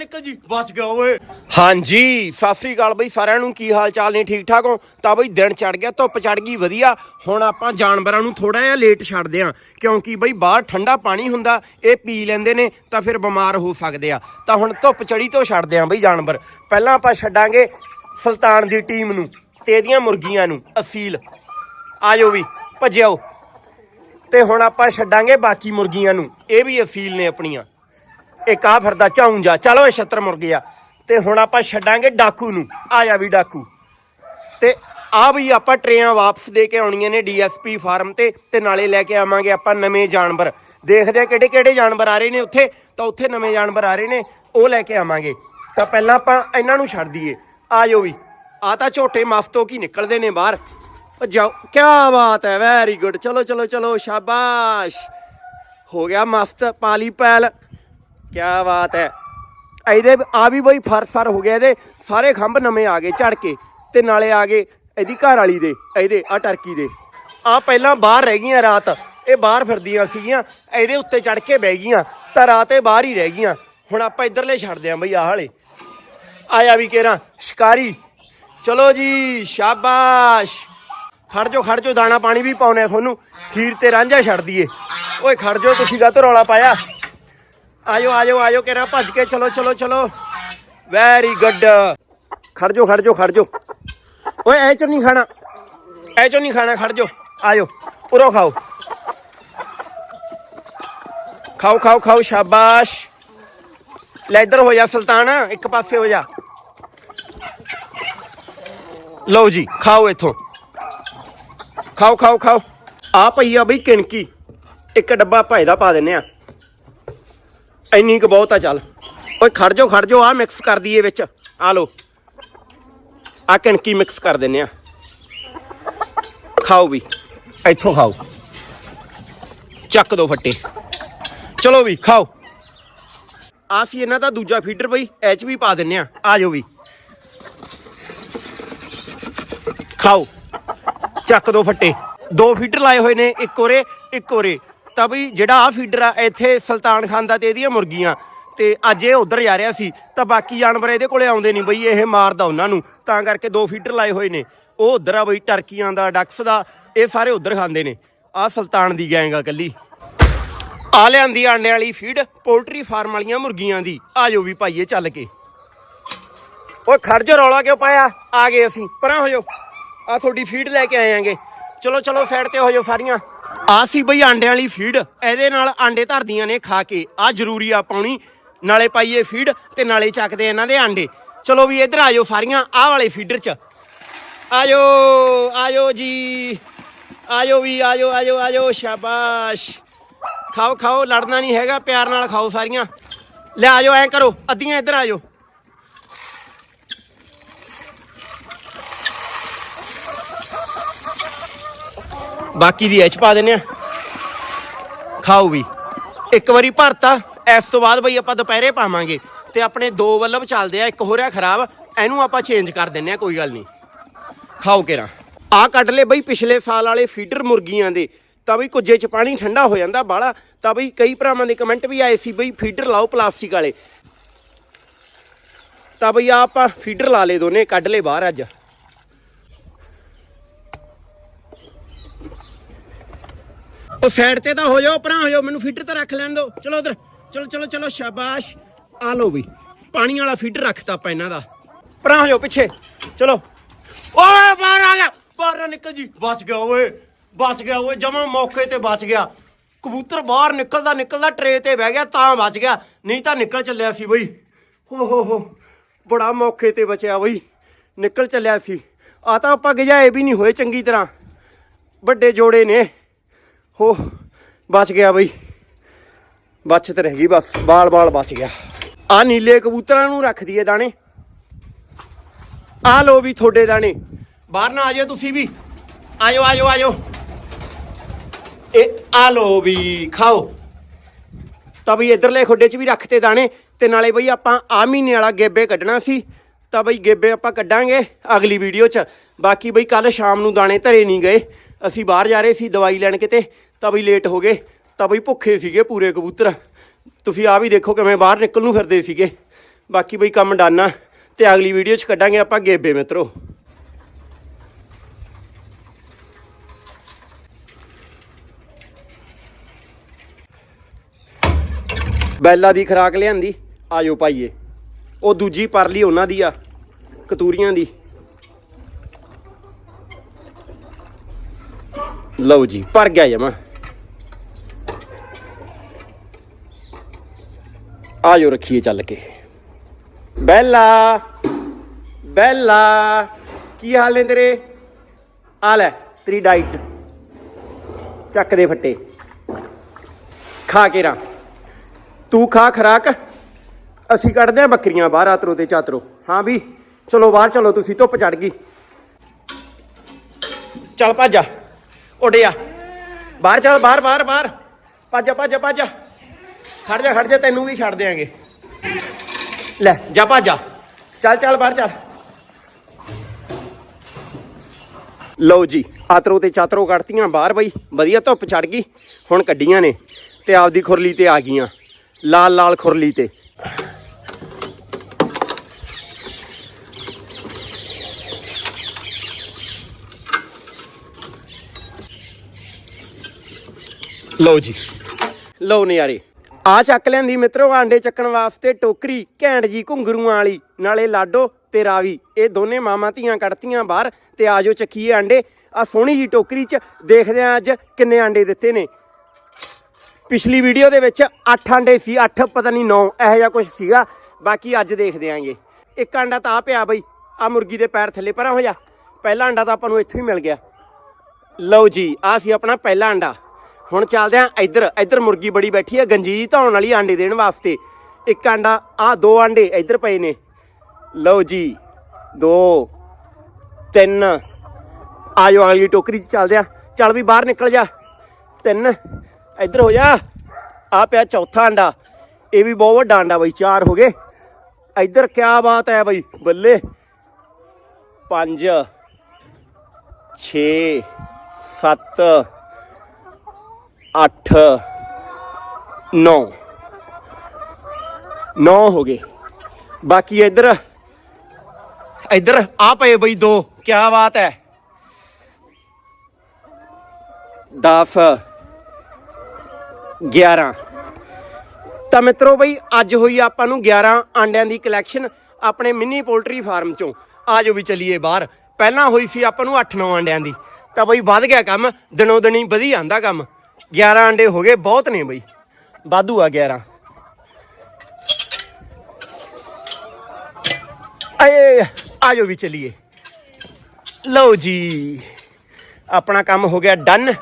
ਨਿਕਲ ਜੀ ਬਚ ਗਿਆ ਓਏ। ਹਾਂਜੀ, ਸਤਿ ਸ੍ਰੀ ਅਕਾਲ ਬਈ, ਸਾਰਿਆਂ ਨੂੰ ਕੀ ਹਾਲ ਚਾਲ ਨੇ, ਠੀਕ ਠਾਕ ਹੋ? ਤਾਂ ਬਈ ਦਿਨ ਚੜ ਗਿਆ, ਧੁੱਪ ਚੜ ਗਈ, ਵਧੀਆ। ਹੁਣ ਆਪਾਂ ਜਾਨਵਰਾਂ ਨੂੰ ਥੋੜਾ ਜਿਹਾ ਲੇਟ ਛੱਡਦੇ ਆਂ ਕਿਉਂਕਿ ਬਈ ਬਾਹਰ ਠੰਡਾ ਪਾਣੀ ਹੁੰਦਾ, ਇਹ ਪੀ ਲੈਂਦੇ ਨੇ, ਤਾਂ ਫਿਰ ਬਿਮਾਰ ਹੋ ਸਕਦੇ ਆ। ਤਾਂ ਹੁਣ ਧੁੱਪ ਚੜੀ ਤੋਂ ਛੱਡਦੇ ਆਂ ਬਈ ਜਾਨਵਰ। ਪਹਿਲਾਂ ਆਪਾਂ ਛੱਡਾਂਗੇ ਸੁਲਤਾਨ ਦੀ ਟੀਮ ਨੂੰ, ਤੇ ਇਹਦੀਆਂ ਮੁਰਗੀਆਂ ਨੂੰ, ਅਸੀਲ। ਆਜੋ ਵੀ ਭੱਜਿਓ ਤੇ ਹੁਣ ਆਪਾਂ ਛੱਡਾਂਗੇ ਬਾਕੀ ਮੁਰਗੀਆਂ ਨੂੰ, ਇਹ ਵੀ ਅਸੀਲ ਨੇ ਆਪਣੀਆਂ। ਇੱਕ ਆ ਫਿਰਦਾ ਝਾਉਂਜਾ ਚਲੋ ਇਹ ਛੱਤਰ ਮੁਰਗੇ ਆ ਤੇ ਹੁਣ ਆਪਾਂ ਛੱਡਾਂਗੇ ਡਾਕੂ ਨੂੰ। ਆ ਜਾ ਵੀ ਡਾਕੂ। ਤੇ ਆ ਵੀ ਆਪਾਂ ਟਰੇਆਂ ਵਾਪਸ ਦੇ ਕੇ ਆਉਣੀਆਂ ਨੇ ਡੀਐਸਪੀ ਫਾਰਮ ਤੇ ਤੇ ਨਾਲੇ ਲੈ ਕੇ ਆਵਾਂਗੇ ਆਪਾਂ ਨਵੇਂ ਜਾਨਵਰ। ਦੇਖਦੇ ਆ ਕਿਹੜੇ ਕਿਹੜੇ ਜਾਨਵਰ ਆ ਰਹੇ ਨੇ ਉੱਥੇ। ਤਾਂ ਉੱਥੇ ਨਵੇਂ ਜਾਨਵਰ ਆ ਰਹੇ ਨੇ, ਉਹ ਲੈ ਕੇ ਆਵਾਂਗੇ। ਤਾਂ ਪਹਿਲਾਂ ਆਪਾਂ ਇਹਨਾਂ ਨੂੰ ਛੱਡ ਦਈਏ। ਆ ਜਾਓ ਵੀ। ਆ ਤਾਂ ਝੋਟੇ ਮਫਤੋਂ ਕੀ ਨਿਕਲਦੇ ਨੇ ਬਾਹਰ। ਉਹ ਜਾਓ। ਕੀ ਬਾਤ ਹੈ ਵੈਰੀ ਗੁੱਡ ਚਲੋ ਚਲੋ ਚਲੋ, ਸ਼ਾਬਾਸ਼। ਹੋ ਗਿਆ ਮਸਤ, ਪਾਲੀ ਪੈਲ। ਕੀ ਬਾਤ ਹੈ। ਇਹਦੇ ਆ ਵੀ ਬਈ ਫਰਸਰ ਹੋ ਗਿਆ ਇਹਦੇ। ਸਾਰੇ ਖੰਭ ਨਵੇਂ ਆ ਗਏ ਝੜ ਕੇ ਤੇ ਨਾਲੇ ਆ ਗਏ ਇਹਦੀ ਘਰ ਵਾਲੀ ਦੇ, ਇਹਦੇ ਆ ਟਰਕੀ ਦੇ। ਆ ਪਹਿਲਾਂ ਬਾਹਰ ਰਹਿ ਗਈਆਂ ਰਾਤ। ਇਹ ਬਾਹਰ ਫਿਰਦੀਆਂ ਸੀਗੀਆਂ, ਇਹਦੇ ਉੱਤੇ ਚੜ ਕੇ ਬਹਿ ਗਈਆਂ। ਤਾਂ ਰਾਤ ਇਹ ਬਾਹਰ ਹੀ ਰਹਿ ਗਈਆਂ। ਹੁਣ ਆਪਾਂ ਇਧਰਲੇ ਛੱਡਦੇ ਆਂ ਬਈ ਆਹ ਵਾਲੇ। ਆਇਆ ਵੀ ਕੇਰਾ ਸ਼ਿਕਾਰੀ। ਚਲੋ ਜੀ, ਸ਼ਾਬਾਸ਼। ਖੜ ਜੋ ਖੜ ਜੋ ਦਾਣਾ ਪਾਣੀ ਵੀ ਪਾਉਨੇ ਤੁਹਾਨੂੰ। ਖੀਰ ਤੇ ਰਾਂਝਾ ਛੱਡ ਦਈਏ। ਓਏ ਖੜ ਜੋ ਤੁਸੀਂ ਕਾਹਤੋਂ ਰੌਲਾ ਪਾਇਆ? ਆਇਓ ਆਜੋ ਆਜੋ ਕਿਹੜਾ ਭੱਜ ਕੇ? ਚਲੋ ਚਲੋ ਚਲੋ। ਵੈਰੀ ਗੁੱਡ ਖੜ ਜੋ ਖੜ ਜੋ ਖੜ ਜੋ ਓਏ, ਐ ਚੋ ਨਹੀਂ ਖਾਣਾ। ਐ ਚੋ ਨਹੀਂ ਖਾਣਾ ਖੜ ਜੋ ਆਇਓ ਉਰੋ ਖਾਓ। ਖਾਓ ਖਾਓ ਖਾਓ, ਸ਼ਾਬਾਸ਼। ਲੈ, ਇੱਧਰ ਹੋ ਜਾ, ਸੁਲਤਾਨ। ਇੱਕ ਪਾਸੇ ਹੋ ਜਾ। ਲਓ ਜੀ, ਖਾਓ ਇੱਥੋਂ। ਖਾਓ ਖਾਓ ਖਾਓ। ਆ ਪਈ ਆ ਬਈ, ਕਿਣਕੀ। ਇੱਕ ਡੱਬਾ ਭਾਈ ਦਾ ਪਾ ਦਿੰਨੇ ਆ। ਇੰਨੀ ਕੁ ਬਹੁਤ ਆ, ਚੱਲ। ਓਏ, ਖੜ ਜਾਓ ਖੜ ਜਾਓ ਆ ਮਿਕਸ ਕਰ ਦਈਏ ਵਿੱਚ। ਆ ਲੋ ਆ ਕਣਕੀ ਮਿਕਸ ਕਰ ਦਿੰਨੇ ਆ। ਖਾਓ ਵੀ। ਇੱਥੋਂ ਖਾਓ। ਚੱਕ ਦੋ ਫੱਟੇ। ਚਲੋ ਵੀ, ਖਾਓ। ਆ ਸੀ ਇਹਨਾਂ ਦਾ ਦੂਜਾ ਫੀਡਰ ਬਈ। ਐਚ ਵੀ ਪਾ ਦਿੰਨੇ ਆ। ਆ ਜਾਓ ਵੀ। ਖਾਓ। ਚੱਕ ਦੋ ਫੱਟੇ। ਦੋ ਫੀਡਰ ਲਾਏ ਹੋਏ ਨੇ, ਇੱਕ ਉਰੇ ਇੱਕ ਉਰੇ। ਤਾਂ ਬਈ ਜਿਹੜਾ ਆ ਫੀਡਰ ਆ, ਇੱਥੇ ਸੁਲਤਾਨ ਖਾਨ ਦਾ ਤੇ ਇਹਦੀਆਂ ਮੁਰਗੀਆਂ। ਤੇ ਅੱਜ ਇਹ ਉਧਰ ਜਾ ਰਿਹਾ ਸੀ, ਤਾਂ ਬਾਕੀ ਜਾਨਵਰ ਇਹਦੇ ਕੋਲੇ ਆਉਂਦੇ ਨਹੀਂ ਬਈ, ਇਹ ਮਾਰਦਾ ਉਹਨਾਂ ਨੂੰ। ਤਾਂ ਕਰਕੇ ਦੋ ਫੀਡਰ ਲਾਏ ਹੋਏ ਨੇ। ਉਹ ਉਧਰ ਆ ਬਈ, ਟਰਕੀਆਂ ਦਾ, ਡਕਸ ਦਾ, ਇਹ ਸਾਰੇ ਉਧਰ ਖਾਂਦੇ ਨੇ। ਆ ਸੁਲਤਾਨ ਦੀ ਗੈਂਗ ਆ ਕੱਲੀ ਆ ਲਿਆਂਦੀ ਆਂਡੇ ਵਾਲੀ ਫੀਡ ਪੋਲਟਰੀ ਫਾਰਮ ਵਾਲੀਆਂ ਮੁਰਗੀਆਂ ਦੀ। ਆਜੋ ਵੀ ਭਾਈਏ, ਚੱਲ ਕੇ। ਓਏ ਖਰਜ ਰੌਲਾ ਕਿਉਂ ਪਾਇਆ? ਆ ਗਏ ਅਸੀਂ। ਪਰਾਂ ਹੋ ਜਾਓ। ਆ ਤੁਹਾਡੀ ਫੀਡ ਲੈ ਕੇ ਆਏ ਆਂਗੇ। ਚਲੋ ਚਲੋ ਸਾਈਡ ਤੇ ਹੋ ਜਾਓ ਸਾਰੀਆਂ। ਆ ਸੀ ਬਈ ਆਂਡਿਆਂ ਵਾਲੀ ਫੀਡ। ਇਹਦੇ ਨਾਲ ਆਂਡੇ ਧਰਦੀਆਂ ਨੇ ਖਾ ਕੇ। ਆ ਜ਼ਰੂਰੀ ਆ ਪਾਉਣੀ। ਨਾਲੇ ਪਾਈਏ ਫੀਡ ਤੇ ਨਾਲੇ ਚੱਕਦੇ ਇਹਨਾਂ ਦੇ ਆਂਡੇ। ਚਲੋ ਵੀ ਇੱਧਰ ਆ ਜਾਓ ਸਾਰੀਆਂ, ਆਹ ਵਾਲੇ ਫੀਡਰ 'ਚ। ਆਜੋ ਆਜੋ ਜੀ। ਆਜੋ ਵੀ ਆਜੋ ਆਜੋ ਆਜੋ ਸ਼ਾਬਾਸ਼। ਖਾਓ ਖਾਓ, ਲੜਨਾ ਨਹੀਂ ਹੈਗਾ। ਪਿਆਰ ਨਾਲ ਖਾਓ ਸਾਰੀਆਂ। ਲੈ ਆਜੋ ਐਂ ਕਰੋ। ਅੱਧੀਆਂ ਇੱਧਰ ਆਜੋ ਬਾਕੀ ਦੀ ਐਚ ਪਾ ਦਿੰਨੇ ਆ। ਖਾਓ ਵੀ। ਇੱਕ ਵਾਰੀ ਭਰਤਾ, ਇਸ ਤੋਂ ਬਾਅਦ ਬਈ ਆਪਾਂ ਦੁਪਹਿਰੇ ਪਾਵਾਂਗੇ। ਤੇ ਆਪਣੇ ਦੋ ਵੱਲਭ ਚੱਲਦੇ ਆ, ਇੱਕ ਹੋ ਰਿਹਾ ਖਰਾਬ, ਇਹਨੂੰ ਆਪਾਂ ਚੇਂਜ ਕਰ ਦਿੰਨੇ ਆ, ਕੋਈ ਗੱਲ ਨਹੀਂ। ਖਾਓ ਕੇਰਾ। ਆ ਕੱਢ ਲੈ ਬਈ ਪਿਛਲੇ ਸਾਲ ਵਾਲੇ ਫੀਡਰ ਮੁਰਗੀਆਂ ਦੇ। ਤਾਂ ਬਈ ਕੁਝੇ ਚ ਪਾਣੀ ਠੰਡਾ ਹੋ ਜਾਂਦਾ ਬਾਲਾ ਤਾਂ ਬਈ ਕਈ ਭਰਾਵਾਂ ਦੇ ਕਮੈਂਟ ਵੀ ਆਏ ਸੀ ਬਈ ਫੀਡਰ ਲਾਓ ਪਲਾਸਟਿਕ ਵਾਲੇ। ਤਾਂ ਬਈ ਆ ਆਪਾਂ ਫੀਡਰ ਲਾ ਲੇ ਦੋਨੇ, ਕੱਢ ਲੈ ਬਾਹਰ ਅੱਜ। ਉਹ ਸਾਈਡ ਤੇ ਤਾਂ ਹੋ ਜਾਓ ਪਰਾਂ ਹੋ ਜਾਓ, ਮੈਨੂੰ ਫੀਡਰ ਤਾਂ ਰੱਖ ਲੈਣ ਦਿਓ। ਚਲੋ ਉਧਰ, ਚਲੋ ਚਲੋ ਚਲੋ, ਸ਼ਾਬਾਸ਼। ਆ ਲਓ ਵੀ, ਪਾਣੀ ਵਾਲਾ ਫੀਡਰ ਰੱਖਤਾ ਆਪਾਂ ਇਹਨਾਂ ਦਾ। ਪਰਾਂ ਹੋ ਜਾਓ ਪਿੱਛੇ, ਚਲੋ। ਓਏ, ਬਾਹਰ ਆ ਗਿਆ ਬਾਹਰ ਨਿਕਲ ਜੀ। ਬਚ ਗਿਆ ਓਏ, ਬਚ ਗਿਆ ਓਏ, ਜਮਾ ਮੌਕੇ ਤੇ ਬਚ ਗਿਆ। ਕਬੂਤਰ ਬਾਹਰ ਨਿਕਲਦਾ ਨਿਕਲਦਾ ਟਰੇ ਤੇ ਬਹਿ ਗਿਆ, ਤਾਂ ਬਚ ਗਿਆ। ਨਹੀਂ ਤਾਂ ਨਿਕਲ ਚੱਲਿਆ ਸੀ ਬਈ। ਹੋ ਹੋ ਹੋ, ਬੜਾ ਮੌਕੇ ਤੇ ਬਚਿਆ ਬਈ। ਨਿਕਲ ਚੱਲਿਆ ਸੀ। ਆ ਤਾਂ ਆਪਾਂ ਗਜਾਏ ਵੀ ਨਹੀਂ ਹੋਏ ਚੰਗੀ ਤਰ੍ਹਾਂ। ਵੱਡੇ ਜੋੜੇ ਨੇ। ਹੋ ਬਚ ਗਿਆ ਬਈ। ਬਚਤ ਰਹਿ ਗਈ ਬਸ ਬਾਲ ਬਾਲ ਬਚ ਗਿਆ। ਆ ਨੀਲੇ ਕਬੂਤਰਾਂ ਨੂੰ ਰੱਖ ਦਈਏ ਦਾਣੇ। ਆ ਲੋ ਵੀ ਤੁਹਾਡੇ ਦਾਣੇ। ਬਾਹਰ ਨਾ ਆ ਜਾਓ ਤੁਸੀਂ ਵੀ। ਆਜੋ ਆਜੋ ਆਜੋ। ਇਹ ਆ ਲੋ ਵੀ, ਖਾਓ। ਤਾਂ ਬਈ ਇਧਰਲੇ ਖੋਡੇ 'ਚ ਵੀ ਰੱਖਤੇ ਦਾਣੇ ਤੇ ਨਾਲੇ ਬਈ ਆਪਾਂ ਆ ਮਹੀਨੇ ਵਾਲਾ ਗੇਬੇ ਕੱਢਣਾ ਸੀ। ਤਾਂ ਬਈ ਗੇਬੇ ਆਪਾਂ ਕੱਢਾਂਗੇ ਅਗਲੀ ਵੀਡੀਓ 'ਚ। ਬਾਕੀ ਬਈ ਕੱਲ ਸ਼ਾਮ ਨੂੰ ਦਾਣੇ ਧਰੇ ਨਹੀਂ ਗਏ। ਅਸੀਂ ਬਾਹਰ ਜਾ ਰਹੇ ਸੀ ਦਵਾਈ ਲੈਣ ਕਿਤੇ। ਤਾਂ ਬਈ ਲੇਟ ਹੋ ਗਏ, ਤਾਂ ਬਈ ਭੁੱਖੇ ਸੀਗੇ ਪੂਰੇ ਕਬੂਤਰ। ਤੁਸੀਂ ਆ ਵੀ ਦੇਖੋ ਕਿਵੇਂ ਬਾਹਰ ਨਿਕਲ ਨੂੰ ਫਿਰਦੇ ਸੀਗੇ। ਬਾਕੀ ਬਈ ਕੰਮ ਡਾਨਾ ਤੇ ਅਗਲੀ ਵੀਡੀਓ 'ਚ ਕੱਢਾਂਗੇ ਆਪਾਂ ਗੇਬੇ ਮਿੱਤਰੋ। ਬੈਲਾ ਦੀ ਖਰਾਕ ਲਿਆਂਦੀ, ਆਜੋ ਭਾਈਏ ਉਹ ਦੂਜੀ ਪਰਲੀ ਉਹਨਾਂ ਦੀ ਆ, ਕਤੂਰੀਆਂ ਦੀ। ਲਓ ਜੀ, ਭਰ ਗਿਆ ਜਮਾ। ਆਜੋ ਰੱਖੀਏ ਚੱਲ ਕੇ। ਬੈਲਾ ਬੈਲਾ, ਕੀ ਹਾਲ ਨੇ ਤੇਰੇ? ਆ ਲੈ, ਤੇਰੀ ਡਾਈਟ। ਚੱਕ ਦੇ ਫੱਟੇ। ਖਾ ਕੇ ਰਾਂ। ਤੂੰ ਖਾ ਖਰਾਕ। ਅਸੀਂ ਕੱਢਦੇ ਆ ਬੱਕਰੀਆਂ ਬਾਹਰ, ਆਤਰੋ ਤੇ ਚਾਤਰੋ। ਹਾਂ ਵੀ, ਚਲੋ ਬਾਹਰ ਚਲੋ, ਤੁਸੀਂ ਧੁੱਪ ਚੜ ਗਈ। ਚੱਲ ਭੱਜ ਜਾ ਉੱਡਿਆ ਬਾਹਰ ਚੱਲ, ਬਾਹਰ ਬਾਹਰ ਬਾਹਰ। ਭੱਜ ਜਾ ਭੱਜ ਭੱਜ। ਖੜ ਜਾ ਖੜ ਜਾ, ਤੈਨੂੰ ਵੀ ਛੱਡ ਦੇਾਂਗੇ ਲੈ, ਜਾ ਭੱਜ ਜਾ। ਚੱਲ ਚੱਲ, ਬਾਹਰ ਚੱਲ। ਲਓ ਜੀ, ਆਤਰੋ ਤੇ ਚਾਤਰੋ ਕੱਢਤੀਆਂ ਬਾਹਰ ਬਈ। ਵਧੀਆ ਧੁੱਪ ਚੜ ਗਈ, ਹੁਣ ਕੱਢੀਆਂ ਨੇ ਤੇ ਆਪਦੀ ਖੁਰਲੀ ਤੇ ਆ ਗਈਆਂ। ਲਾਲ ਲਾਲ ਖੁਰਲੀ ਤੇ। ਲਓ ਜੀ। ਲਓ ਨਜ਼ਾਰੇ ਆ ਚੱਕ ਲੈਂਦੀ ਮਿੱਤਰੋ, ਆਂਡੇ ਚੱਕਣ ਵਾਸਤੇ ਟੋਕਰੀ, ਘੈਂਟ ਜੀ ਘੁੰਗਰੂਆਂ ਵਾਲੀ, ਨਾਲੇ ਲਾਡੋ ਤੇ ਰਾਵੀ। ਇਹ ਦੋਨੇ ਮਾਮਾ ਧੀਆਂ ਕੱਢਤੀਆਂ ਬਾਹਰ ਤੇ ਆਜੋ ਚੱਕੀਏ ਆਂਡੇ। ਆ ਸੋਹਣੀ ਜੀ ਟੋਕਰੀ 'ਚ ਦੇਖਦੇ ਆ ਅੱਜ ਕਿੰਨੇ ਆਂਡੇ ਦਿੱਤੇ ਨੇ। ਪਿਛਲੀ ਵੀਡੀਓ ਦੇ ਵਿੱਚ 8 ਆਂਡੇ ਸੀ 8 ਪਤਾ ਨਹੀਂ 9 ਇਹੋ ਜਿਹਾ ਕੁਝ ਸੀਗਾ। ਬਾਕੀ ਅੱਜ ਦੇਖਦੇ ਆਂਗੇ। ਇੱਕ ਆਂਡਾ ਤਾਂ ਆ ਪਿਆ ਬਈ ਆ ਮੁਰਗੀ ਦੇ ਪੈਰ ਥੱਲੇ ਪਰਾਂ ਹੋ ਜਾ ਪਹਿਲਾ ਆਂਡਾ ਤਾਂ ਆਪਾਂ ਨੂੰ ਇੱਥੋਂ ਹੀ ਮਿਲ ਗਿਆ। ਲਓ ਜੀ ਆ ਸੀ ਆਪਣਾ ਪਹਿਲਾ ਆਂਡਾ। ਹੁਣ ਚੱਲਦੇ ਆਂ ਇੱਧਰ ਇੱਧਰ ਮੁਰਗੀ ਬੜੀ ਬੈਠੀ ਆ ਗੰਜੀ ਧਾਉਣ ਵਾਲੀ ਆਂਡੇ ਦੇਣ ਵਾਸਤੇ। ਇੱਕ ਆਂਡਾ, ਆ ਦੋ ਆਂਡੇ ਇੱਧਰ ਪਏ ਨੇ। ਲਓ ਜੀ, ਦੋ, ਤਿੰਨ। ਆਜੋ ਅਗਲੀ ਟੋਕਰੀ 'ਚ ਚੱਲਦੇ ਆ। ਚੱਲ ਵੀ ਬਾਹਰ ਨਿਕਲ ਜਾ। ਤਿੰਨ, ਇੱਧਰ ਹੋ ਜਾ। ਆ ਪਿਆ ਚੌਥਾ ਆਂਡਾ। ਇਹ ਵੀ ਬਹੁਤ ਵੱਡਾ ਆਂਡਾ ਬਈ, ਚਾਰ ਹੋ ਗਏ। ਇੱਧਰ ਕਿਆ ਬਾਤ ਹੈ ਬਈ, ਬੱਲੇ। ਪੰਜ 6 7 8 9 9 ਹੋ ਗਏ। ਬਾਕੀ ਇੱਧਰ ਇੱਧਰ ਆ ਪਏ ਬਈ ਦੋ, ਕਿਆ ਬਾਤ ਹੈ। 10 11 ਤਾਂ ਮਿੱਤਰੋ ਬਈ, ਅੱਜ ਹੋਈ ਆਪਾਂ ਨੂੰ 11 ਆਂਡਿਆਂ ਦੀ ਕਲੈਕਸ਼ਨ ਆਪਣੇ ਮਿੰਨੀ ਪੋਲਟਰੀ ਫਾਰਮ ਚੋਂ। ਆਜੋ ਵੀ ਚਲੀਏ ਬਾਹਰ। ਪਹਿਲਾਂ ਹੋਈ ਸੀ ਆਪਾਂ ਨੂੰ 8-9 ਆਂਡਿਆਂ ਦੀ। ਤਾਂ ਬਈ ਵੱਧ ਗਿਆ ਕੰਮ ਦਿਨੋਂ ਦਿਨੀ ਵਧੀ ਜਾਂਦਾ ਕੰਮ। 11 ਆਂਡੇ ਹੋ ਗਏ, ਬਹੁਤ ਨੇ ਬਈ। ਵਾਧੂ ਆ 11 ਆਏ ਆਜੋ ਵੀ ਚਲੀਏ। ਲਓ ਜੀ, ਆਪਣਾ ਕੰਮ ਹੋ ਗਿਆ ਡਨ,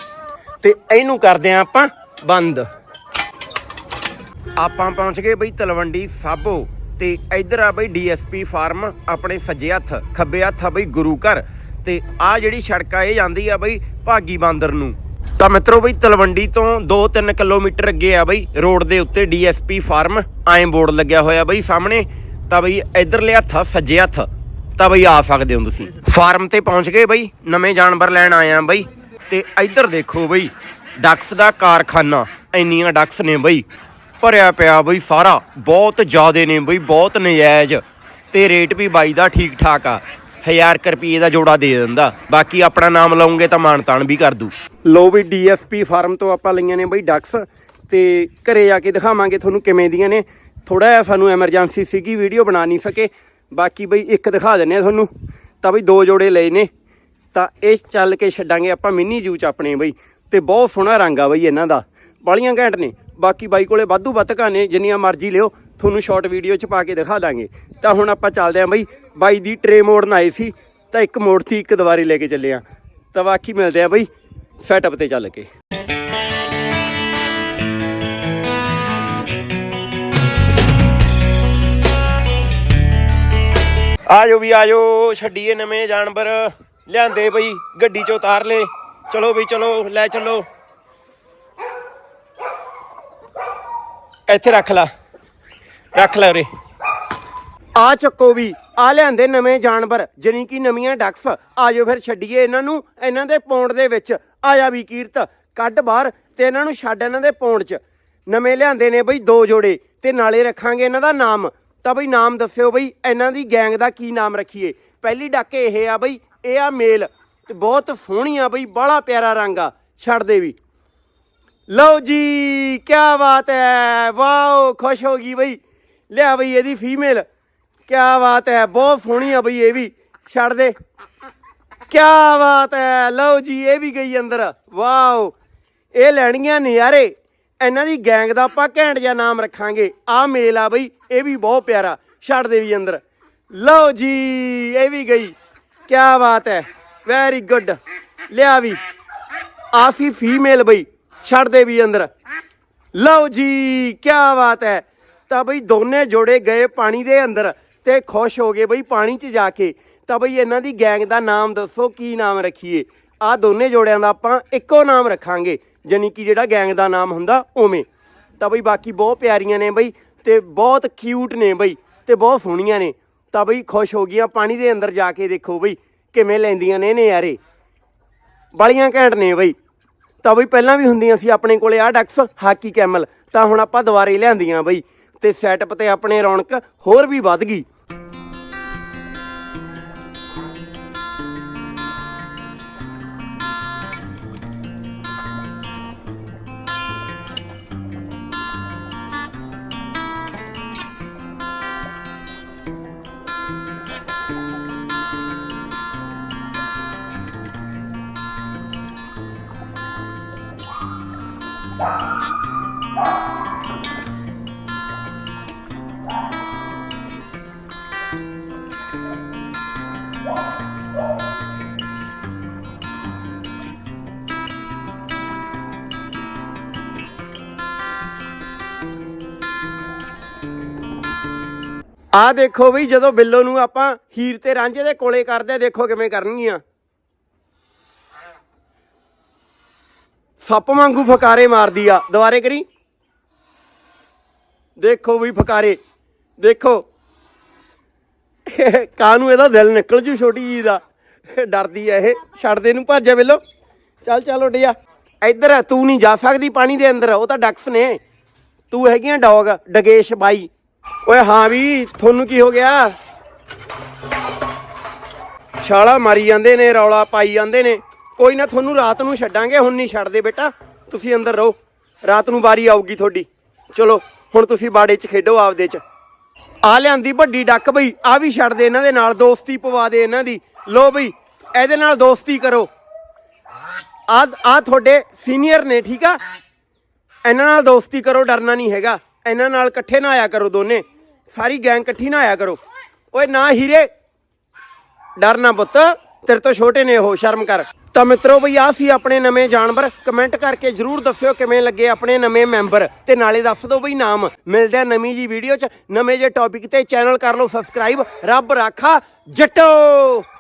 ਤੇ ਇਹਨੂੰ ਕਰਦੇ ਆ ਆਪਾਂ ਬੰਦ। ਆਪਾਂ ਪਹੁੰਚ ਗਏ ਬਈ ਤਲਵੰਡੀ ਸਾਬੋ, ਤੇ ਇੱਧਰ ਆ ਬਈ ਡੀਐਸਪੀ ਫਾਰਮ, ਆਪਣੇ ਸੱਜੇ ਹੱਥ, ਖੱਬੇ ਹੱਥ ਆ ਬਈ ਗੁਰੂ ਘਰ, ਤੇ ਆ ਜਿਹੜੀ ਸੜਕ ਆ, ਇਹ ਜਾਂਦੀ ਆ ਬਈ ਭਾਗੀ ਬਾਂਦਰ ਨੂੰ। ਤਾਂ ਮਿੱਤਰੋ ਬਈ ਤਲਵੰਡੀ ਤੋਂ 2-3 ਕਿਲੋਮੀਟਰ ਅੱਗੇ ਆ ਬਈ ਰੋਡ ਦੇ ਉੱਤੇ ਡੀਐਸਪੀ ਫਾਰਮ ਆਏ ਬੋਰਡ ਲੱਗਿਆ ਹੋਇਆ ਬਈ ਸਾਹਮਣੇ। ਤਾਂ ਬਈ ਇੱਧਰਲੇ ਹੱਥ ਆ, ਸੱਜੇ ਹੱਥ ਤਾਂ ਬਈ ਆ ਸਕਦੇ ਹੋ ਤੁਸੀਂ। ਫਾਰਮ ਤੇ ਪਹੁੰਚ ਗਏ ਬਈ ਨਵੇਂ ਜਾਨਵਰ ਲੈਣ ਆਏ ਆ ਬਈ। ਤੇ ਇੱਧਰ ਦੇਖੋ ਬਈ ਡਕਸ ਦਾ ਕਾਰਖਾਨਾ ਇੰਨੀਆਂ ਡਕਸ ਨੇ ਬਈ। ਭਰਿਆ ਪਿਆ ਬਈ ਸਾਰਾ ਬਹੁਤ ਜ਼ਿਆਦੇ ਨੇ ਬਈ ਬਹੁਤ ਨਜਾਇਜ਼। ਤੇ ਰੇਟ ਵੀ ਬਾਈ ਦਾ ਠੀਕ ਠਾਕ ਆ। 1000 ਰੁਪਏ ਦਾ ਜੋੜਾ ਦੇ ਦਿੰਦਾ। ਬਾਕੀ ਆਪਣਾ ਨਾਮ ਲਾਉਂਗੇ ਤਾਂ ਮਾਨ ਤਾਨ ਵੀ ਕਰ ਦੂ। ਲੋ ਵੀ ਡੀਐਸਪੀ ਫਾਰਮ ਤੋਂ ਆਪਾਂ ਲਈਆਂ ਨੇ ਬਈ ਡਕਸ ਤੇ ਘਰੇ ਜਾ ਕੇ ਦਿਖਾਵਾਂਗੇ ਤੁਹਾਨੂੰ ਕਿਵੇਂ ਦੀਆਂ ਨੇ। ਥੋੜਾ ਜਿਹਾ ਸਾਨੂੰ ਐਮਰਜੈਂਸੀ ਸੀਗੀ, ਵੀਡੀਓ ਬਣਾ ਨਹੀਂ ਸਕੇ। ਬਾਕੀ ਬਈ ਇੱਕ ਦਿਖਾ ਦਿੰਨੇ ਆ ਤੁਹਾਨੂੰ। ਤਾਂ ਬਈ ਦੋ ਜੋੜੇ ਲਏ ਨੇ। ਤਾਂ ਇਹ ਚੱਲ ਕੇ ਛੱਡਾਂਗੇ ਆਪਾਂ ਮਿੰਨੀ ਜੂ ਚ ਆਪਣੇ ਬਈ। ਤੇ ਬਹੁਤ ਸੋਹਣਾ ਰੰਗ ਆ ਬਈ ਇਹਨਾਂ ਦਾ। ਬਾਲੀਆਂ ਘੈਂਟ ਨੇ। ਬਾਕੀ ਬਾਈ ਕੋਲੇ ਵਾਧੂ ਬਤਕਾਂ ਨੇ, ਜਿੰਨੀਆਂ ਮਰਜ਼ੀ ਲਿਓ। ਤੁਹਾਨੂੰ ਸ਼ਾਰਟ ਵੀਡੀਓ ਚ ਪਾ ਕੇ ਦਿਖਾ ਦਾਂਗੇ। ਤਾਂ ਹੁਣ ਆਪਾਂ ਚੱਲਦੇ ਆਂ ਬਈ, ਬਾਈ ਦੀ ਟਰੇ ਮੋੜਨ ਆਏ ਸੀ, ਤਾਂ ਇੱਕ ਮੋੜ ਸੀ, ਇੱਕ ਦੁਬਾਰੇ ਲੈ ਕੇ ਚੱਲੇ ਆ ਤਾਂ ਬਾਕੀ ਮਿਲਦੇ ਆ ਬਈ ਸੈਟਅਪ ਤੇ ਚੱਲ ਕੇ। ਆਜੋ ਵੀ ਆਜੋ, ਛੱਡੀਏ ਨਵੇਂ ਜਾਨਵਰ। ਲਿਆਂਦੇ ਬਈ, ਗੱਡੀ ਚੋਂ ਉਤਾਰ ਲੈ ਚਲੋ ਬਈ, ਚਲੋ, ਲੈ ਚੱਲੋ। ਇੱਥੇ ਰੱਖ ਲਾ। ਰੱਖ ਲੈ ਉਰੇ। ਆ ਚੱਕੋ ਵੀ, ਆ ਲਿਆਂਦੇ ਨਵੇਂ ਜਾਨਵਰ, ਜਾਣੀ ਕਿ ਨਵੀਆਂ ਡਕਸ ਆਜੋ ਫਿਰ ਛੱਡੀਏ ਇਹਨਾਂ ਨੂੰ, ਇਹਨਾਂ ਦੇ ਪੌਂਡ ਦੇ ਵਿੱਚ। ਆਇਆ ਵੀ ਕੀਰਤ, ਕੱਢ ਬਾਹਰ ਤੇ ਇਹਨਾਂ ਨੂੰ ਛੱਡ ਇਹਨਾਂ ਦੇ ਪੌਂਡ 'ਚ। ਨਵੇਂ ਲਿਆਂਦੇ ਨੇ ਬਈ ਦੋ ਜੋੜੇ ਤੇ ਨਾਲੇ ਰੱਖਾਂਗੇ ਇਹਨਾਂ ਦਾ ਨਾਮ। ਤਾਂ ਬਈ ਨਾਮ ਦੱਸਿਓ ਬਈ, ਇਹਨਾਂ ਦੀ ਗੈਂਗ ਦਾ ਕੀ ਨਾਮ ਰੱਖੀਏ। ਪਹਿਲੀ ਡੱਕ ਇਹ ਆ ਬਈ, ਇਹ ਆ ਮੇਲ। ਤੇ ਬਹੁਤ ਸੋਹਣੀ ਆ ਬਈ ਬੜਾ ਪਿਆਰਾ ਰੰਗ ਆ, ਛੱਡ ਦੇ ਵੀ। ਲਓ ਜੀ ਕੀ ਬਾਤ ਹੈ। ਵਾਓ, ਖੁਸ਼ ਹੋ ਗਈ ਬਈ। ਲਿਆ ਬਈ ਇਹਦੀ ਫੀਮੇਲ। ਕਿਆ ਬਾਤ ਹੈ, ਬਹੁਤ ਸੋਹਣੀ ਆ ਬਈ ਇਹ ਵੀ। ਛੱਡ ਦੇ। ਕਿਆ ਬਾਤ ਹੈ, ਲਓ ਜੀ, ਇਹ ਵੀ ਗਈ ਅੰਦਰ। ਵਾਓ। ਇਹ ਲੈਣੀਆਂ ਨਜ਼ਾਰੇ। ਇਹਨਾਂ ਦੀ ਗੈਂਗ ਦਾ ਆਪਾਂ ਘੈਂਟ ਜਿਹਾ ਨਾਮ ਰੱਖਾਂਗੇ। ਆ ਮੇਲ ਆ ਬਈ, ਇਹ ਵੀ ਬਹੁਤ ਪਿਆਰਾ। ਛੱਡ ਦੇ ਵੀ ਅੰਦਰ। ਲਓ ਜੀ, ਇਹ ਵੀ ਗਈ। ਕਿਆ ਬਾਤ ਹੈ ਵੈਰੀ ਗੁੱਡ ਲਿਆ ਵੀ। ਆਫੀ ਫੀਮੇਲ ਬਈ, ਛੱਡ ਦੇ ਵੀ ਅੰਦਰ। ਲਓ ਜੀ, ਕਿਆ ਬਾਤ ਹੈ। ਤਾਂ ਬਈ ਦੋਨੇ ਜੋੜੇ ਗਏ ਪਾਣੀ ਦੇ ਅੰਦਰ ਤੇ ਖੁਸ਼ ਹੋ ਗਏ ਬਈ ਪਾਣੀ 'ਚ ਜਾ ਕੇ। ਤਾਂ ਬਈ ਇਹਨਾਂ ਦੀ ਗੈਂਗ ਦਾ ਨਾਮ ਦੱਸੋ, ਕੀ ਨਾਮ ਰੱਖੀਏ? ਆ ਦੋਨੇ ਜੋੜਿਆਂ ਦਾ ਆਪਾਂ ਇੱਕੋ ਨਾਮ ਰੱਖਾਂਗੇ ਯਾਨੀ ਕਿ ਜਿਹੜਾ ਗੈਂਗ ਦਾ ਨਾਮ ਹੁੰਦਾ ਉਵੇਂ। ਤਾਂ ਬਈ ਬਾਕੀ ਬਹੁਤ ਪਿਆਰੀਆਂ ਨੇ ਬਈ ਤੇ ਬਹੁਤ ਕਿਊਟ ਨੇ ਬਈ ਤੇ ਬਹੁਤ ਸੋਹਣੀਆਂ ਨੇ। ਤਾਂ ਬਈ ਖੁਸ਼ ਹੋ ਗਈਆਂ ਪਾਣੀ ਦੇ ਅੰਦਰ ਜਾ ਕੇ ਦੇਖੋ ਬਈ ਕਿਵੇਂ ਲੈਂਦੀਆਂ ਨੇ ਨਜ਼ਾਰੇ। ਬੜੀਆਂ ਘੈਂਟ ਨੇ ਬਈ। ਤਾਂ ਬਈ ਪਹਿਲਾਂ ਵੀ ਹੁੰਦੀਆਂ ਸੀ ਆਪਣੇ ਕੋਲੇ ਆ ਡਕਸ ਹਾਕੀ ਕੈਮਲ। ਤਾਂ ਹੁਣ ਆਪਾਂ ਦੁਬਾਰੇ ਲਿਆਂਦੀਆਂ ਬਈ। ਤੇ ਸੈਟਅਪ ਤੇ ਆਪਣੇ ਰੌਣਕ ਹੋਰ ਵੀ ਵੱਧ ਗਈ। ਆ ਦੇਖੋ ਵੀ ਜਦੋਂ ਬਿੱਲੋ ਨੂੰ ਆਪਾਂ ਹੀਰ ਤੇ ਰਾਂਝੇ ਦੇ ਕੋਲੇ ਕਰਦੇ ਆ, ਦੇਖੋ ਕਿਵੇਂ ਕਰਨਗੀਆਂ ਸੱਪ ਵਾਂਗੂ ਫਕਾਰੇ ਮਾਰਦੀ ਆ। ਦੁਬਾਰੇ ਕਰੀ। ਦੇਖੋ ਵੀ ਫਕਾਰੇ। ਦੇਖੋ। ਕਾਂ ਨੂੰ ਇਹਦਾ ਦਿਲ ਨਿਕਲ ਜੂ ਛੋਟੀ ਜੀ ਦਾ। ਡਰਦੀ ਐ ਇਹ। ਛੱਡ ਦੇ ਨੂੰ ਭੱਜਿਆ ਜਾ ਚੱਲ ਚੱਲ ਉੱਡ ਜਾ। ਇੱਧਰ ਤੂੰ ਨਹੀਂ ਜਾ ਸਕਦੀ ਪਾਣੀ ਦੇ ਅੰਦਰ। ਉਹ ਤਾਂ ਡਕਸ ਨੇ। ਤੂੰ ਹੈਗੀਆਂ ਡੌਗ। ਡਗੇਸ਼ ਬਾਈ। ਓਏ ਹਾਂ ਵੀ, ਤੁਹਾਨੂੰ ਕੀ ਹੋ ਗਿਆ? ਛਾਲਾ ਮਾਰੀ ਜਾਂਦੇ ਨੇ, ਰੌਲਾ ਪਾਈ ਜਾਂਦੇ ਨੇ। ਕੋਈ ਨਾ ਤੁਹਾਨੂੰ ਰਾਤ ਨੂੰ ਛੱਡਾਂਗੇ, ਹੁਣ ਨਹੀਂ ਛੱਡਦੇ ਬੇਟਾ। ਤੁਸੀਂ ਅੰਦਰ ਰਹੋ, ਰਾਤ ਨੂੰ ਵਾਰੀ ਆਊਗੀ ਤੁਹਾਡੀ। ਚਲੋ, ਹੁਣ ਤੁਸੀਂ ਬਾੜੇ 'ਚ ਖੇਡੋ ਆਪਦੇ 'ਚ। ਆ ਲਿਆਂਦੀ ਵੱਡੀ ਡੱਕ ਬਈ, ਆ ਵੀ ਛੱਡ ਦੇ ਇਹਨਾਂ ਦੇ ਨਾਲ, ਦੋਸਤੀ ਪਵਾ ਦੇ ਇਹਨਾਂ ਦੀ। ਲੋ ਬਈ, ਇਹਦੇ ਨਾਲ ਦੋਸਤੀ ਕਰੋ। ਆ ਆ ਤੁਹਾਡੇ ਸੀਨੀਅਰ ਨੇ, ਠੀਕ ਆ? ਇਹਨਾਂ ਨਾਲ ਦੋਸਤੀ ਕਰੋ, ਡਰਨਾ ਨਹੀਂ ਹੈਗਾ। ਇਹਨਾਂ ਨਾਲ ਇਕੱਠੇ ਨਾ ਆਇਆ ਕਰੋ ਦੋਨੇ। ਸਾਰੀ ਗੈਂਗ ਇਕੱਠੀ ਨਾ ਆਇਆ ਕਰੋ। ਓਏ ਨਾ ਹੀਰੇ। ਡਰਨਾ ਪੁੱਤ। ਤੇਰੇ ਤੋਂ ਛੋਟੇ ਨੇ ਉਹ, ਸ਼ਰਮ ਕਰ। ਤਾਂ ਮਿੱਤਰੋ ਬਈ ਆ ਸੀ ਆਪਣੇ ਨਵੇਂ ਜਾਨਵਰ। ਕਮੈਂਟ ਕਰਕੇ ਜਰੂਰ ਦੱਸਿਓ ਕਿਵੇਂ ਲੱਗੇ ਆਪਣੇ ਨਵੇਂ ਮੈਂਬਰ। ਤੇ ਨਾਲੇ ਦੱਸ ਦਿਓ ਬਈ ਨਾਮ। ਮਿਲਦੇ ਆ ਨਵੀਂ ਜੀ ਵੀਡੀਓ 'ਚ। ਨਵੇਂ ਜੇ ਟੌਪਿਕ ਤੇ ਚੈਨਲ ਕਰ ਲਓ ਸਬਸਕ੍ਰਾਈਬ ਰੱਬ ਰਾਖਾ। ਜੱਟੋ!